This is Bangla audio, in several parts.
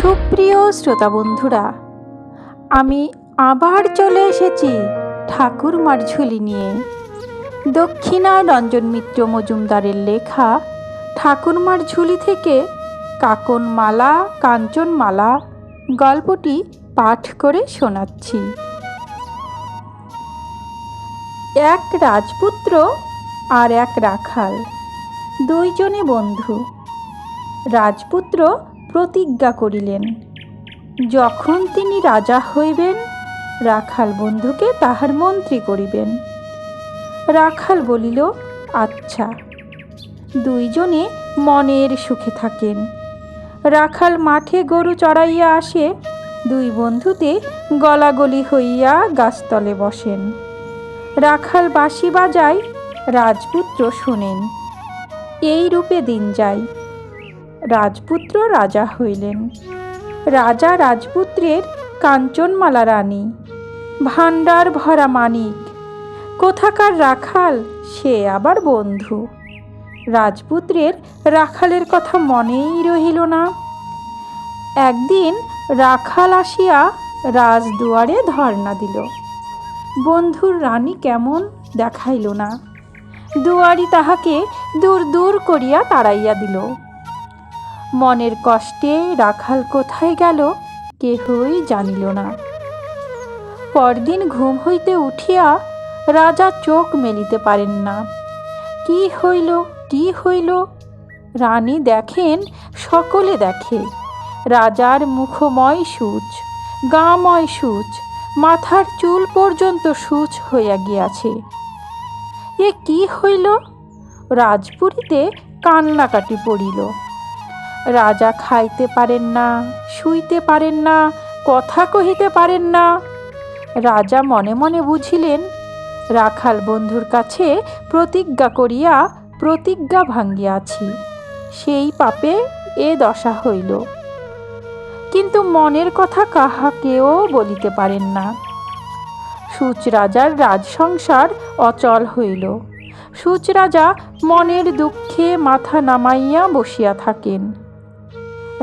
সুপ্রিয় শ্রোতা বন্ধুরা আমি আবার চলে এসেছি ঠাকুরমার ঝুলি নিয়ে। দক্ষিণা রঞ্জন মিত্র মজুমদারের লেখা ঠাকুরমার ঝুলি থেকে কাকনমালা, কাঞ্চনমালা গল্পটি পাঠ করে শোনাচ্ছি। এক রাজপুত্র আর এক রাখাল, দুইজনে বন্ধু। রাজপুত্র প্রতিজ্ঞা করিলেন। যখন তিনি রাজা হইবেন, রাখাল বন্ধুকে তাহার মন্ত্রী করিবেন। রাখাল বলিল আচ্ছা দুইজনে মনের সুখে থাকেন। রাখাল মাঠে গরু চড়াইয়া আসে, দুই বন্ধুতে গলাগলি হইয়া গাছতলে বসেন। রাখাল বাঁশি বাজায়, রাজপুত্র শোনেন। এই রূপে দিন যায়। রাজপুত্র রাজা হইলেন। রাজা রাজপুত্রের কাঞ্চনমালা রানী, ভাণ্ডার ভরা মানিক, কোথাকার রাখাল, সে আবার বন্ধু। রাজপুত্রের রাখালের কথা মনেই রহিল না। একদিন রাখাল আসিয়া রাজদুয়ারে ধর্ণা দিল। বন্ধুর রানী কেমন দেখাইল না। দুয়ারি তাহাকে দূর দূর করিয়া তাড়াইয়া দিল। মনের কষ্টে রাখাল কোথায় গেল কেহই জানিল না। পরদিন ঘুম হইতে উঠিয়া রাজা চোখ মেলিতে পারেন না। কি হইল কি হইল? রানী দেখেন, সকলে দেখে। রাজার মুখময় সূচ, গাময় সূচ, মাথার চুল পর্যন্ত সূচ হইয়া গিয়াছে। এ কি হইল? রাজপুরীতে কান্নাকাটি পড়িল। রাজা খাইতে পারেন না, শুইতে পারেন না, কথা কহিতে পারেন না। রাজা মনে মনে বুঝিলেন, রাখাল বন্ধুর কাছে প্রতিজ্ঞা করিয়া প্রতিজ্ঞা ভাঙ্গিয়াছি, সেই পাপে এ দশা হইল। কিন্তু মনের কথা কাহাকেও বলিতে পারেন না। সূচ রাজার রাজসংসার অচল হইল। সূচ রাজা মনের দুঃখে মাথা নামাইয়া বসিয়া থাকেন।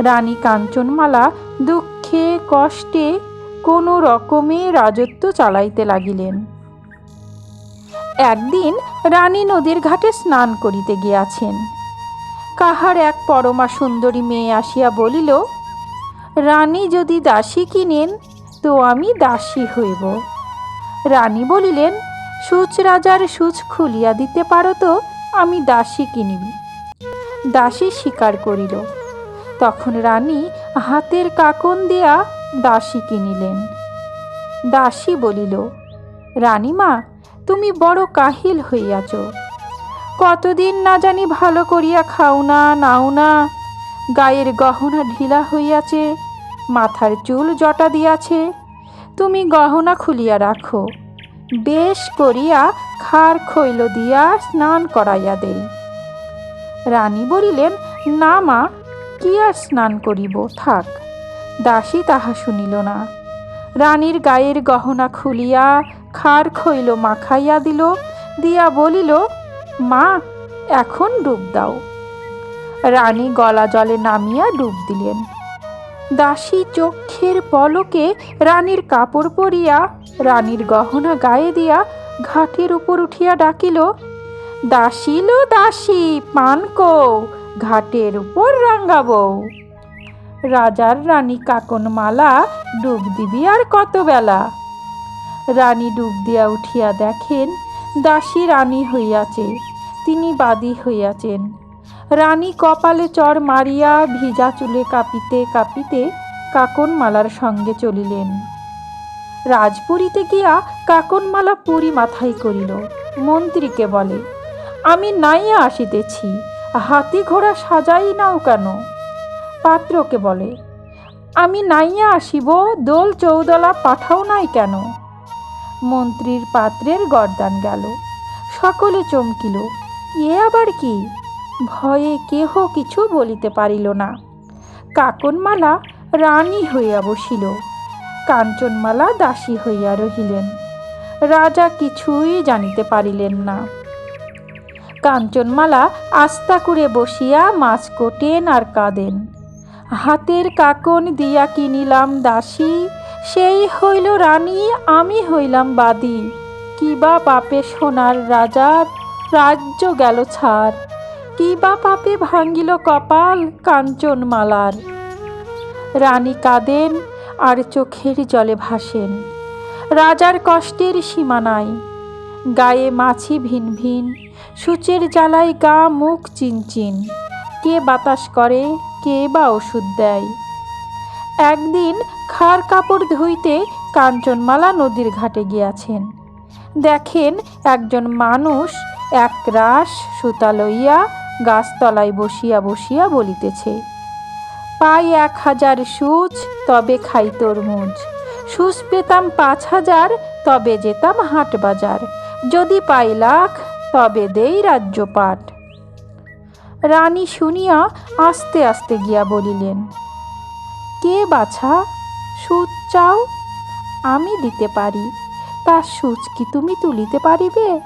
রানী কাঞ্চনমালা দুঃখে কষ্টে কোনো রকমে রাজত্ব চালাইতে লাগিলেন। একদিন রানী নদীর ঘাটে স্নান করিতে গিয়াছেন। কাহার এক পরমা সুন্দরী মেয়ে আসিয়া বলিল, রানী যদি দাসী কিনেন, তো আমি দাসী হইব। রানী বলিলেন, সূচ রাজার সূচ খুলিয়া দিতে পারো তো, আমি দাসী কিনিব। দাসী স্বীকার করিল। তখন রানী হাতের কাকন দিয়া দাসী কিনিলেন দাসী বলিল, রানীমা, তুমি বড় কাহিল হইয়াছ। কতদিন না জানি ভালো করিয়া খাও না, নাও না। গায়ের গহনা ঢিলা হইয়াছে, মাথার চুল জটা দিয়াছে। তুমি গহনা খুলিয়া রাখো। বেশ করিয়া খার খৈল দিয়া স্নান করাইয়া দেই। রানী বলিলেন, না মা কি আর স্নান করিব, থাক। দাসী তাহা শুনিল না। রানীর গায়ের গহনা খুলিয়া খার খইল মাখাইয়া দিল, দিয়া বলিল, মা, এখন ডুব দাও। রানী গলা জলে নামিয়া ডুব দিলেন। দাসী চক্ষের পলকে রানীর কাপড় পরিয়া রানীর গহনা গায়ে দিয়া ঘাটের উপর উঠিয়া ডাকিল দাসিল দাসী, পানকো ঘাটের উপর রাঙ্গাবো রাজার রানী কাকনমালা ডুব দিবি আর কত বেলা। রানী ডুব দিয়া উঠিয়া দেখেন, দাসী রানী হইয়াছে, তিনি বাদী হইয়াছেন। রানী কপালে চর মারিয়া ভিজা চুলে কাঁপিতে কাঁপিতে কাকনমালার সঙ্গে চলিলেন। রাজপুরীতে গিয়া কাকনমালা পুরী মাথায় করিল। মন্ত্রীকে বলে, আমি নাইয়া আসিতেছি হাতি ঘোড়া সাজাই নাও কেন? পাত্রকে বলে, আমি নাইয়া আসিব, দোল চৌদলা পাঠাও নাই কেন? মন্ত্রীর পাত্রের গরদান গেল, সকলে চমকিল, এ আবার কি? ভয়ে কেহ কিছু বলিতে পারিল না। কাকনমালা রানী হইয়া বসিল, কাঞ্চনমালা দাসী হইয়া রহিলেন, রাজা কিছুই জানিতে পারিলেন না। কাঞ্চনমালা আস্তা করে বসিয়া মাছ কোটেন আর কাঁদেন। হাতের কাকন দিয়া কিনিলাম দাসী, সেই হইল রানী, আমি হইলাম বাদী। কিবা পাপে সোনার রাজার রাজ্য গেল ছাড় কিবা পাপে ভাঙ্গিল কপাল কাঞ্চনমালার। রানী কাঁদেন আর চোখের জলে ভাসেন। রাজার কষ্টের সীমা নাই। গায়ে মাছি ভিন ভিন। সূচের জ্বালায় গা মুখ চিনচিন। কে বাতাস করে, কে বা ওষুধ দেয়। একদিন খার কাপড় ধুইতে কাঞ্চনমালা নদীর ঘাটে গিয়াছেন। দেখেন একজন মানুষ এক রাস সুতা লইয়া গাছতলায় বসিয়া বসিয়া বলিতেছে, পাই এক হাজার সুচ, তবে খাই তরমুজ। সুচ পেতাম পাঁচ হাজার, তবে যেতাম হাট বাজার। যদি পাই লাখ তবে দেই রাজ্যপাট রানী শুনিয়া আস্তে আস্তে গিয়া বলিলেন, কে বাছা? সুচ চাও? আমি দিতে পারি। তার সুচ কি তুমি তুলিতে পারিবে?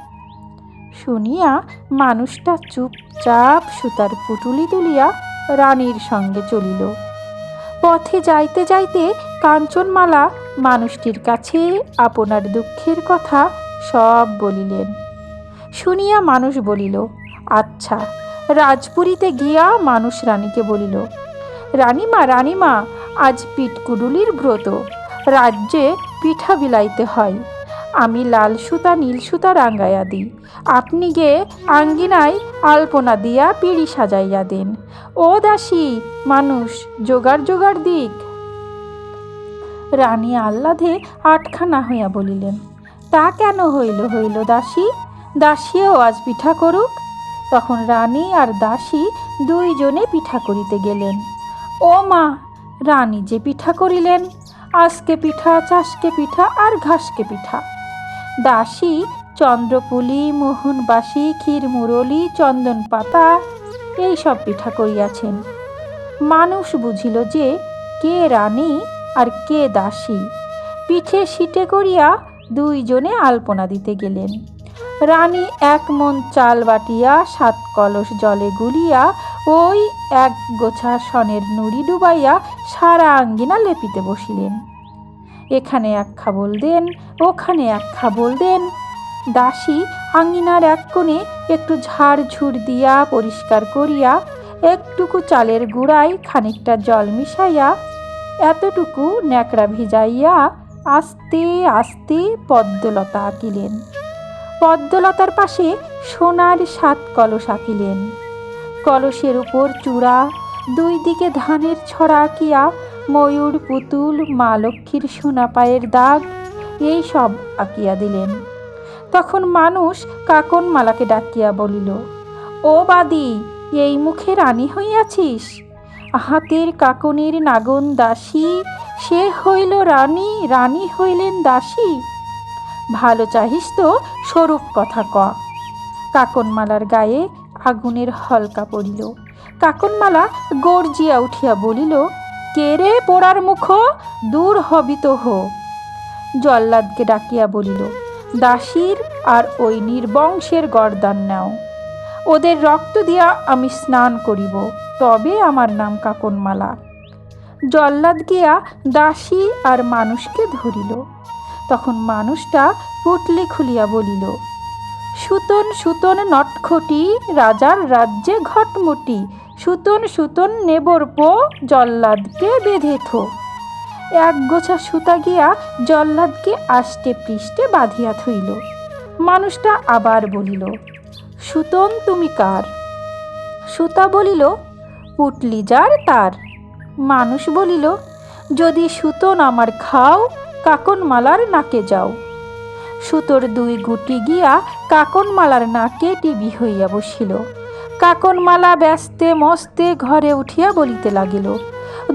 শুনিয়া মানুষটা চুপচাপ সুতার পুটুলি তুলিয়া রানীর সঙ্গে চলিল। পথে যাইতে যাইতে কাঞ্চনমালা মানুষটির কাছে আপনার দুঃখের কথা সব বলিলেন। শুনিয়া মানুষ বলিল আচ্ছা রাজপুরীতে গিয়া মানুষ রানীকে বলিল, রানীমা রানীমা, আজ পিটকুডুলির ব্রত, রাজ্যে পিঠা বিলাইতে হয়। আমি লাল সুতা, নীল সুতা রাঙ্গাইয়া দিই। আপনি গে আঙ্গিনায় আলপনা দিয়া পিড়ি সাজাইয়া দেন। ও দাসী, মানুষ, জোগাড় জোগাড় দিক। রানী আহ্লাদে আটখানা হইয়া বলিলেন, তা কেন হইল হইল দাসী? দাসীও আজ পিঠা করুক। তখন রানী আর দাসী দুইজনে পিঠা করিতে গেলেন। ও মা, রানী যে পিঠা করিলেন, আজকে পিঠা, চাষকে পিঠা আর ঘাসকে পিঠা। দাসী চন্দ্রপুলি, মোহনবাসী ক্ষীর মুরলি চন্দন পাতা এই সব পিঠা করিয়াছেন। মানুষ বুঝিল যে কে রানী আর কে দাসী। পিঠে সিটে করিয়া দুইজনে আলপনা দিতে গেলেন। রানী এক মন চাল বাটিয়া, সাত কলস জলে গুলিয়া, ওই এক গোছা সনের নুড়ি ডুবাইয়া সারা আঙ্গিনা লেপিতে বসিলেন। এখানে এক খাবল দেন ওখানে এক খাবল দেন দাসী আঙ্গিনার এক কোণে একটু ঝাড় ঝুড় দিয়া পরিষ্কার করিয়া, একটুকু চালের গুঁড়ায় খানিকটা জল মিশাইয়া, এতটুকু ন্যাকড়া ভিজাইয়া আস্তে আস্তে পদ্মলতা আঁকিলেন। পদ্মলতার পাশে সোনার সাত কলস আঁকিলেন। কলসের উপর চূড়া, দুই দিকে ধানের ছড়া আঁকিয়া ময়ূর, পুতুল, মা লক্ষ্মীর সোনা পায়ের দাগ, এই সব আঁকিয়া দিলেন। তখন মানুষ কাকন মালাকে ডাকিয়া বলিল, ও বাদি, এই মুখে রানী হইয়াছিস? হাতের কাকনের নাগন দাসী, সে হইল রানী রানী হইলেন দাসী? ভালো চাহিস তো, স্বরূপ কথা ক। কাকনমালার গায়ে আগুনের হলকা পড়িল। কাকনমালা গর্জিয়া উঠিয়া বলিল, কে রে পোড়ার মুখ? দূর হবি তো হো। জল্লাদকে ডাকিয়া বলিল, দাসীর আর ওই নির্বংশের গরদান নাও। ওদের রক্ত দিয়া আমি স্নান করিব, তবে আমার নাম কাকনমালা। জল্লাদ গিয়া দাসী আর মানুষকে ধরিল। তখন মানুষটা পুটলি খুলিয়া বলিল, সুতন সুতন নটখটি, রাজার রাজ্যে ঘটমুটি। সুতন সুতন নেবর পো, জল্লাদকে বেঁধে থো এক গোছা সুতা গিয়া জল্লাদকে আষ্টে পৃষ্ঠে বাঁধিয়া থইল। মানুষটা আবার বলিল, সুতন, তুমি কার? সুতা বলিল, পুটলি যার তার। মানুষ বলিল, যদি সুতন আমার খাও কাকনমালার নাকে যাও। সুতোর দুই গুটি গিয়া কাকনমালার নাকে টিবি হইয়া বসিল। কাকনমালা ব্যস্তে মস্তে ঘরে উঠিয়া বলিতে লাগিল,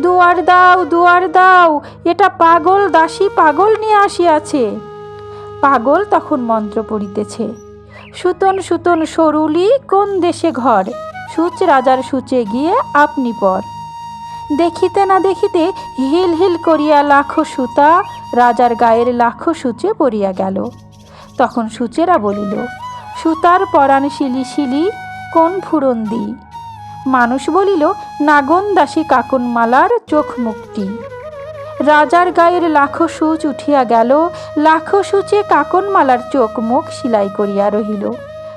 দুয়ার দাও দুয়ার দাও, এটা পাগল দাসী পাগল নিয়ে আসিয়াছে। পাগল তখন মন্ত্র পড়িতেছে, সুতন সুতন সরুলি, কোন দেশে ঘর? সূচ রাজার সূচে গিয়ে আপনি পর। দেখিতে না দেখিতে হিল হিল করিয়া লাখো সুতা রাজার গায়ের লাখো সূচে পড়িয়া গেল। তখন সূচেরা বলিল, সুতার পরাণ শিলি শিলি, কোন ফুরন দিই মানুষ বলিল, নাগন দাসী কাকনমালার চোখ মুক্তি। রাজার গায়ের লাখো সূচ উঠিয়া গেল, লাখো সূচে কাকনমালার চোখ মুখ সিলাই করিয়া রহিল।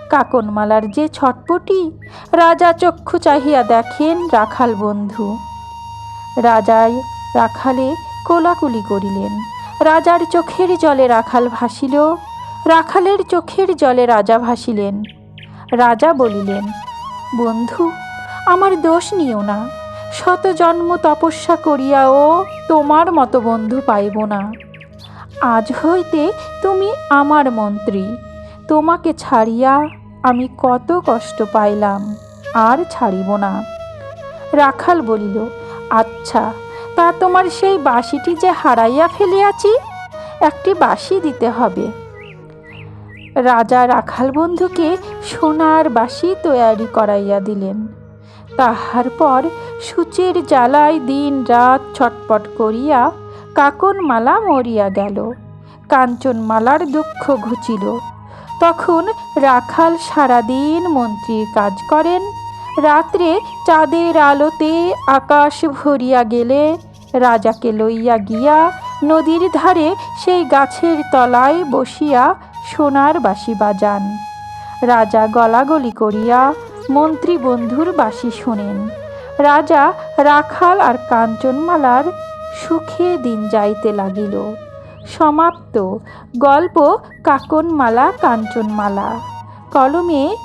কাকনমালার যে ছটপটি, রাজা চক্ষু চাহিয়া দেখেন রাখাল বন্ধু। রাজাই রাখালে কোলাকুলি করিলেন। রাজার চোখের জলে রাখাল ভাসিল, রাখালের চোখের জলে রাজা ভাসিলেন। রাজা বলিলেন, বন্ধু, আমার দোষ নিও না। শত জন্ম তপস্যা করিয়াও তোমার মতো বন্ধু পাইব না। আজ হইতে তুমি আমার মন্ত্রী। তোমাকে ছাড়িয়া আমি কত কষ্ট পাইলাম, আর ছাড়িব না। রাখাল বলিল আচ্ছা তা তোমার সেই বাঁশিটি যে হারাইয়া ফেলিয়াছি, একটি বাঁশি দিতে হবে। রাজা রাখাল বন্ধুকে সোনার বাঁশি তৈয়ারি করাইয়া দিলেন। তাহার পর সূচের জ্বালায় দিন রাত ছটপট করিয়া কাকনমালা মরিয়া গেল। কাঞ্চনমালার দুঃখ ঘুচিল। তখন রাখাল সারাদিন মন্ত্রীর কাজ করেন। রাত্রে চাঁদের আলোতে আকাশ ভরিয়া গেলে রাজাকে লইয়া গিয়া নদীর ধারে সেই গাছের তলায় বসিয়া সোনার বাঁশি বাজান। রাজা গলাগলি করিয়া মন্ত্রী বন্ধুর বাঁশি শোনেন। রাজা রাখাল আর কাঞ্চনমালার সুখে দিন যাইতে লাগিল। সমাপ্ত। গল্প কাকনমালা, কাঞ্চনমালা। কলমে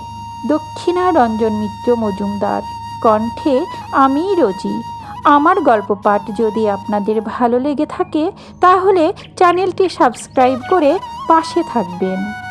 দক্ষিণারঞ্জন মিত্র মজুমদার। কণ্ঠে আমি রোজি। আমার গল্প পাঠ যদি আপনাদের ভালো লেগে থাকে তাহলে চ্যানেলটি সাবস্ক্রাইব করে পাশে থাকবেন।